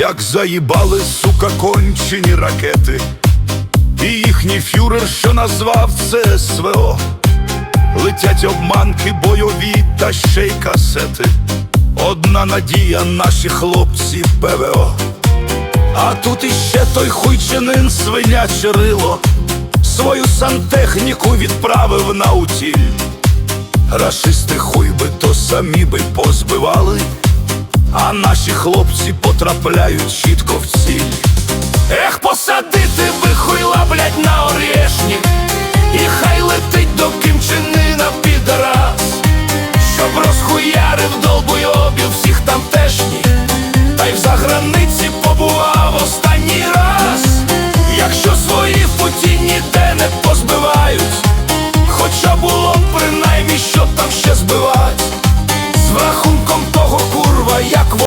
Як заїбали, сука, кончені ракети, і їхній фюрер, що назвав це СВО. Летять обманки бойові та ще й касети. Одна надія, наші хлопці ПВО. А тут іще той хуйчинин свиняче рило Свою сантехніку відправив на утіль Рашисти хуй би то самі би позбивали а наші хлопці потрапляють чітко в ціль. Ех, посадити би хуйла, блять, на орєшні і хай летить до кімчинина підраз, щоб розхуярив долбойобів всіх тамтешніх, та й в заграниці побував останній раз, якщо свої в путі ніде не позбивають, хоча було.